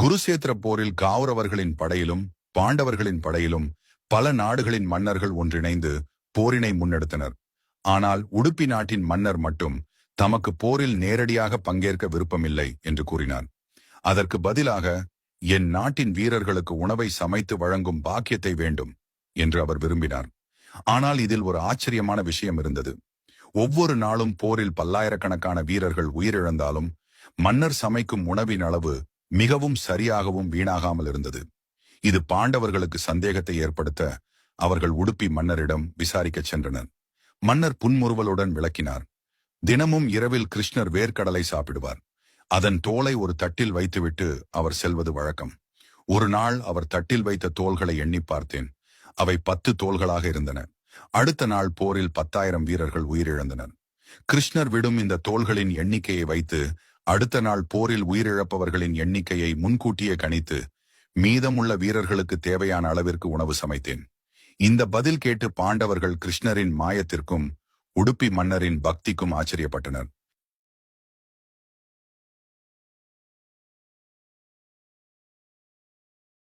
குருசேத்திர போரில் கௌரவர்களின் படையிலும் பாண்டவர்களின் படையிலும் பல நாடுகளின் மன்னர்கள் ஒன்றிணைந்து போரினை முன்னெடுத்தனர். ஆனால் உடுப்பி நாட்டின் மன்னர் மட்டும் தமக்கு போரில் நேரடியாக பங்கேற்க விருப்பமில்லை என்று கூறினார். அதற்கு பதிலாக என் நாட்டின் வீரர்களுக்கு உணவை சமைத்து வழங்கும் பாக்கியத்தை வேண்டும் என்று அவர் விரும்பினார். ஆனால் இதில் ஒரு ஆச்சரியமான விஷயம் இருந்தது. ஒவ்வொரு நாளும் போரில் பல்லாயிரக்கணக்கான வீரர்கள் உயிரிழந்தாலும் மன்னர் சமைக்கும் உணவின் அளவு மிகவும் சரியாகவும் வீணாகாமல் இருந்தது. இது பாண்டவர்களுக்கு சந்தேகத்தை ஏற்படுத்த அவர்கள் உடுப்பி மன்னரிடம் விசாரிக்கச் சென்றனர். மன்னர் புன்முறுவலுடன் விளக்கினார். தினமும் இரவில் கிருஷ்ணர் வேர்க்கடலை சாப்பிடுவார். அதன் தோலை ஒரு தட்டில் வைத்துவிட்டு அவர் செல்வது வழக்கம். ஒரு நாள் அவர் தட்டில் வைத்த தோள்களை எண்ணி பார்த்தேன். அவை பத்து தோள்களாக இருந்தன. அடுத்த நாள் போரில் பத்தாயிரம் வீரர்கள் உயிரிழந்தனர். கிருஷ்ணர் விடும் இந்த தோள்களின் எண்ணிக்கையை வைத்து அடுத்த நாள் போரில் உயிரிழப்பவர்களின் எண்ணிக்கையை முன்கூட்டியே கணித்து மீதமுள்ள வீரர்களுக்கு தேவையான அளவிற்கு உணவு சமைத்தேன். இந்த பதில் கேட்டு பாண்டவர்கள் கிருஷ்ணரின் மாயத்திற்கும் உடுப்பி மன்னரின் பக்திக்கும் ஆச்சரியப்பட்டனர்.